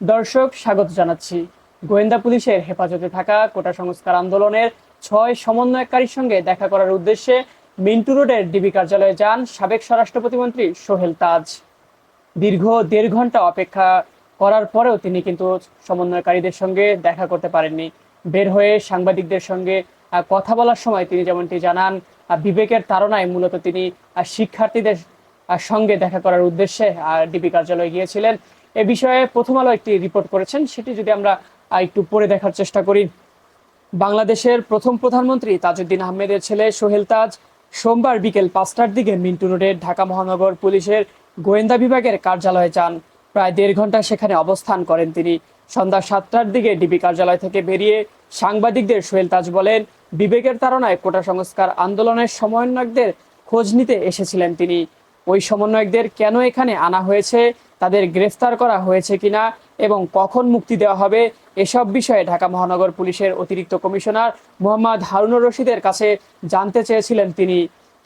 দর্শক, স্বাগত জানাচ্ছি। গোয়েন্দা পুলিশের হেফাজতে থাকা কোটা সংস্কার আন্দোলনের ছয় সমন্বয়কারীর সঙ্গে দেখা করার উদ্দেশ্যে মিন্টু রোডের ডিবি কার্যালয়ে যান সাবেক স্বরাষ্ট্র প্রতিমন্ত্রী সোহেল তাজ। দীর্ঘ দেড় ঘণ্টা অপেক্ষা করার পরেও তিনি কিন্তু সমন্বয়কারীদের সঙ্গে দেখা করতে পারেননি। বের হয়ে সাংবাদিকদের সঙ্গে কথা বলার সময় তিনি যেমনটি জানান বিবেকের তাড়নায় মূলত তিনি শিক্ষার্থীদের সঙ্গে দেখা করার উদ্দেশ্যে ডিবি কার্যালয়ে গিয়েছিলেন। এ বিষয়ে প্রথম আলো একটি রিপোর্ট করেছেন। সেটি যদি আমরা একটু পড়ে দেখার চেষ্টা করি। বাংলাদেশের প্রথম প্রধানমন্ত্রী তাজউদ্দিন আহমেদের ছেলে সোহেল তাজ সোমবার বিকেল পাঁচটার দিকে মিন্টু রোডের ঢাকা মহানগর পুলিশের গোয়েন্দা বিভাগের কার্যালয়ে যান। প্রায় দেড় ঘণ্টা সেখানে অবস্থান করেন তিনি। সন্ধ্যা সাতটার দিকে ডিবি কার্যালয় থেকে বেরিয়ে সাংবাদিকদের সোহেল তাজ বলেন, বিবেকের তাড়নায় কোটা সংস্কার আন্দোলনের সমন্বয়কদের খোঁজ নিতে এসেছিলেন তিনি। ওই সমন্বয়কদের কেন এখানে আনা হয়েছে? তাদের গ্রেফতার করা হয়েছে কিনা এবং কখন মুক্তি দেওয়া হবে এসব বিষয়ে ঢাকা মহানগর পুলিশের অতিরিক্ত কমিশনার মোহাম্মদ হারুনুর রশিদের কাছে জানতে চেয়েছিলেন তিনি।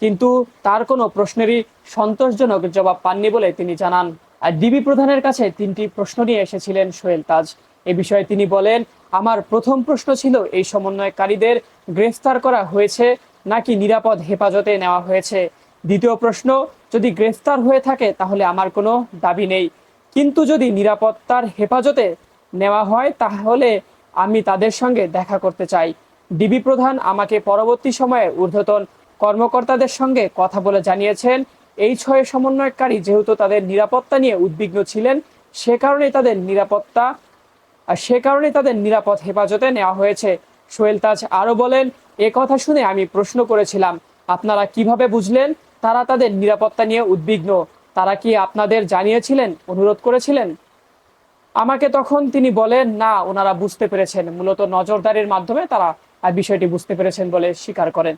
কিন্তু তার কোনো প্রশ্নেরই সন্তোষজনক জবাব পাননি বলে তিনি জানান। আর ডিবি প্রধানের কাছে তিনটি প্রশ্ন নিয়ে এসেছিলেন সোহেল তাজ। এ বিষয়ে তিনি বলেন, আমার প্রথম প্রশ্ন ছিল, এই সমন্বয়কারীদের গ্রেফতার করা হয়েছে নাকি নিরাপদ হেফাজতে নেওয়া হয়েছে? দ্বিতীয় প্রশ্ন যদি গ্রেফতার হয়ে থাকে, তাহলে আমার কোনো দাবি নেই। কিন্তু যদি নিরাপত্তার হেফাজতে নেওয়া হয়, তাহলে আমি তাদের সঙ্গে দেখা করতে চাই। ডিবি প্রধান আমাকে পরবর্তী সময়ে ঊর্ধ্বতন কর্মকর্তাদের সঙ্গে কথা বলে জানিয়েছেন, এই ছয় সমন্বয়কারী যেহেতু তাদের নিরাপত্তা নিয়ে উদ্বিগ্ন ছিলেন, সে কারণে তাদের নিরাপত্তা সে কারণে তাদের নিরাপদ হেফাজতে নেওয়া হয়েছে। সোহেল তাজ আরও বলেন, এ কথা শুনে আমি প্রশ্ন করেছিলাম আপনারা কীভাবে বুঝলেন? তারা তাদের নিরাপত্তা নিয়ে উদ্বিগ্ন। তারা কি আপনাদের জানিয়েছিলেন? অনুরোধ করেছিলেন? আমাকে তখন তিনি বলেন, না, ওনারা বুঝতে পেরেছেন। মূলত নজরদারির মাধ্যমে তারা বিষয়টি বুঝতে পেরেছেন বলে স্বীকার করেন।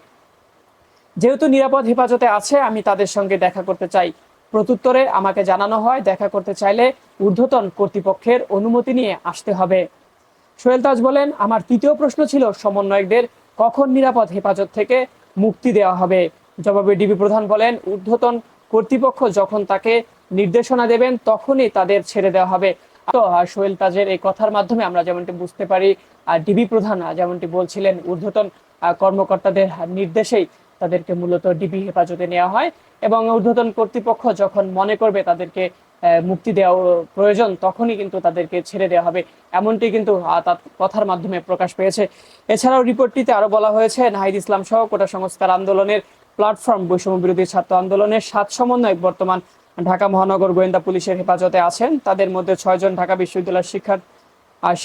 যেহেতু নিরাপদ হেফাজতে আছে, আমি তাদের সঙ্গে দেখা করতে চাই। প্রত্যুত্তরে আমাকে জানানো হয়, দেখা করতে চাইলে ঊর্ধ্বতন কর্তৃপক্ষের অনুমতি নিয়ে আসতে হবে। সোহেল তাজ বলেন, আমার তৃতীয় প্রশ্ন ছিল, সমন্বয়কদের কখন নিরাপদ হেফাজত থেকে মুক্তি দেওয়া হবে। জবাবে ডিবি প্রধান বলেন, ঊর্ধ্বতন কর্তৃপক্ষ যখন তাকে নির্দেশনা দেবেন, তখনই তাদের ছেড়ে দেওয়া হবে। তো সোহেল তাজের এই কথার মাধ্যমে আমরা যেমনটি বুঝতে পারি ডিবি প্রধান যেমনটি বলছিলেন, ঊর্ধ্বতন কর্মকর্তাদের নির্দেশেই তাদেরকে মূলত ডিবি হেফাজতে নেওয়া হয় এবং ঊর্ধ্বতন কর্তৃপক্ষ যখন মনে করবে তাদেরকে মুক্তি দেওয়া প্রয়োজন, তখনই কিন্তু তাদেরকে ছেড়ে দেওয়া হবে। এমনটি কিন্তু কথার মাধ্যমে প্রকাশ পেয়েছে। এছাড়াও রিপোর্টটিতে আরও বলা হয়েছে, নাহিদ ইসলাম সহ কোটা সংস্কার আন্দোলনের প্ল্যাটফর্ম, বৈষম্য বিরোধী ছাত্র আন্দোলনের সাত সমন্বয়ক বর্তমান ঢাকা মহানগর গোয়েন্দা পুলিশের হেফাজতে আছেন। তাদের মধ্যে ছয়জন ঢাকা বিশ্ববিদ্যালয়ের শিক্ষার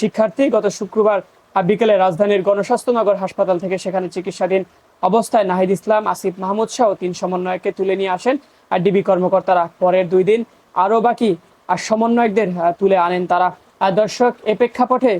শিক্ষার্থী। গত শুক্রবার বিকেলে রাজধানীর গণস্বাস্থ্যনগর হাসপাতাল থেকে সেখানে চিকিৎসাধীন অবস্থায় নাহিদ ইসলাম, আসিফ মাহমুদ সহ তিন সমন্বয়কে তুলে নিয়ে আসেন। আর ডিবি কর্মকর্তারা পরের দুই দিন আরও বাকি আর সমন্বয়কদের তুলে আনেন তারা। দর্শক, এ প্রেক্ষাপটে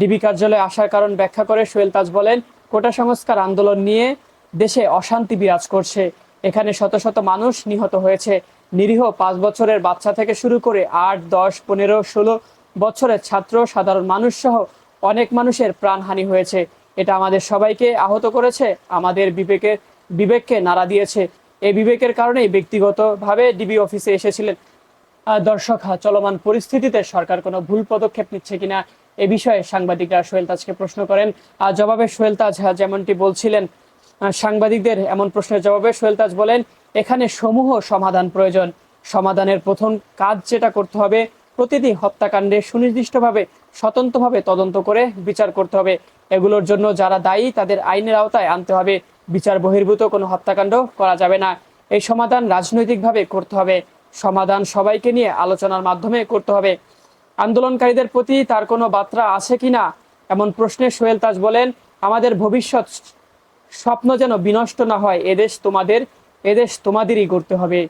ডিবি কার্যালয়ে আসার কারণ ব্যাখ্যা করে সোহেল তাজ বলেন, কোটা সংস্কার আন্দোলন নিয়ে দেশে অশান্তি বিরাজ করছে। এখানে শত শত মানুষ নিহত হয়েছে। নিরীহ পাঁচ বছরের বাচ্চা থেকে শুরু করে আট, দশ, পনেরো, ষোলো বছরের ছাত্র, সাধারণ মানুষ সহ অনেক মানুষের প্রাণহানি হয়েছে। এটা আমাদের সবাইকে আহত করেছে, আমাদের বিবেকের, বিবেককে নাড়া দিয়েছে। এই বিবেকের কারণেই ব্যক্তিগতভাবে ডিবি অফিসে এসেছিলেন। দর্শক চলমান পরিস্থিতিতে সরকার কোনো ভুল পদক্ষেপ নিচ্ছে কিনা এ বিষয়ে সাংবাদিকরা সোহেল তাজকে প্রশ্ন করেন। জবাবে সোহেল তাজ যেমনটি বলছিলেন সাংবাদিকদের এমন প্রশ্নের জবাবে সোহেল তাজ বলেন, এখানে সমূহ সমাধান প্রয়োজন। সমাধানের প্রথম কাজ যেটা করতে হবে, প্রতিটি হত্যাকাণ্ডে সুনির্দিষ্টভাবে স্বতন্ত্রভাবে তদন্ত করে বিচার করতে হবে। এগুলোর জন্য যারা দায়ী, তাদের আইনের আওতায় আনতে হবে। বিচার বহির্ভূত কোনো হত্যাকাণ্ড করা যাবে না। এই সমাধান রাজনৈতিকভাবে করতে হবে। সমাধান সবাইকে নিয়ে আলোচনার মাধ্যমে করতে হবে। আন্দোলনকারীদের প্রতি তার কোনো বার্তা আছে কিনা? এমন প্রশ্নে সোহেল তাজ বলেন, আমাদের ভবিষ্যৎ স্বপ্ন যেন বিনষ্ট না হয় এদেশ তোমাদের এদেশ তোমাদেরই করতে হবে।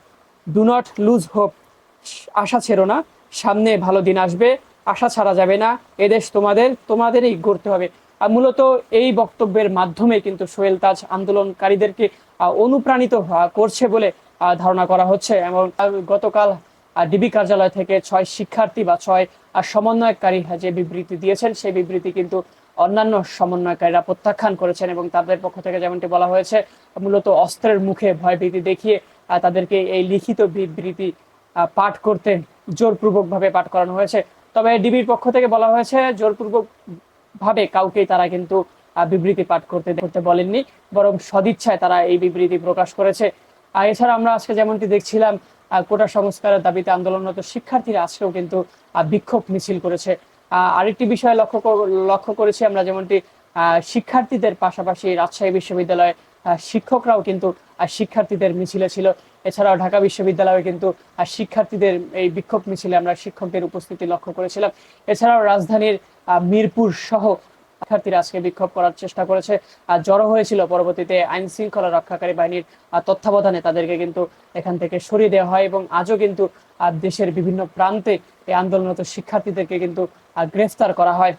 ডু নট লুজ হোপ আশা ছেড়ো না, সামনে ভালো দিন আসবে, আশা ছাড়া যাবে না এদেশ তোমাদের, তোমাদেরই গড়তে হবে। আর মূলত এই বক্তব্যের মাধ্যমে কিন্তু সোহেল তাজ আন্দোলনকারীদেরকে অনুপ্রাণিত করছে বলে ধারণা করা হচ্ছে এবং গতকাল ডিবি কার্যালয় থেকে ছয় শিক্ষার্থী বা ছয় সমন্বয়কারী যে বিবৃতি দিয়েছেন, সেই বিবৃতি কিন্তু অন্যান্য সমন্বয়কারীরা প্রত্যাখ্যান করেছেন এবং তাদের পক্ষ থেকে যেমনটি বলা হয়েছে, মূলত অস্ত্রের মুখে ভয়ভীতি দেখিয়ে তাদেরকে এই লিখিত বিবৃতি পাঠ করতে জোরপূর্বকভাবে পাঠ করানো হয়েছে। তবে ডিবির পক্ষ থেকে বলা হয়েছে জোরপূর্বক ভাবে কাউকেই তারা কিন্তু বিবৃতি পাঠ করতে করতে বলেননি, বরং সদিচ্ছায় তারা এই বিবৃতি প্রকাশ করেছে। এছাড়া আমরা আজকে যেমনটি দেখছিলাম কোটা সংস্কারের দাবিতে আন্দোলনরত শিক্ষার্থীরা আজকেও কিন্তু বিক্ষোভ মিছিল করেছে। আরেকটি বিষয় লক্ষ্য লক্ষ্য করেছি আমরা যেমনটি শিক্ষার্থীদের পাশাপাশি রাজশাহী বিশ্ববিদ্যালয়ে শিক্ষকরাও কিন্তু শিক্ষার্থীদের মিছিলে ছিল। এছাড়াও ঢাকা বিশ্ববিদ্যালয়ে কিন্তু শিক্ষার্থীদের এই বিক্ষোভ মিছিলে আমরা শিক্ষকদের উপস্থিতি লক্ষ্য করেছিলাম। এছাড়াও রাজধানীর মিরপুর সহ শিক্ষার্থীরা আজকে বিক্ষোভ করার চেষ্টা করেছে। আর জড়ো হয়েছিল পরবর্তীতে আইন শৃঙ্খলা রক্ষাকারী বাহিনীর তত্ত্বাবধানে তাদেরকে কিন্তু এখান থেকে সরিয়ে দেওয়া হয় এবং আজও কিন্তু দেশের বিভিন্ন প্রান্তে এই আন্দোলনরত শিক্ষার্থীদেরকে কিন্তু গ্রেফতার করা হয়।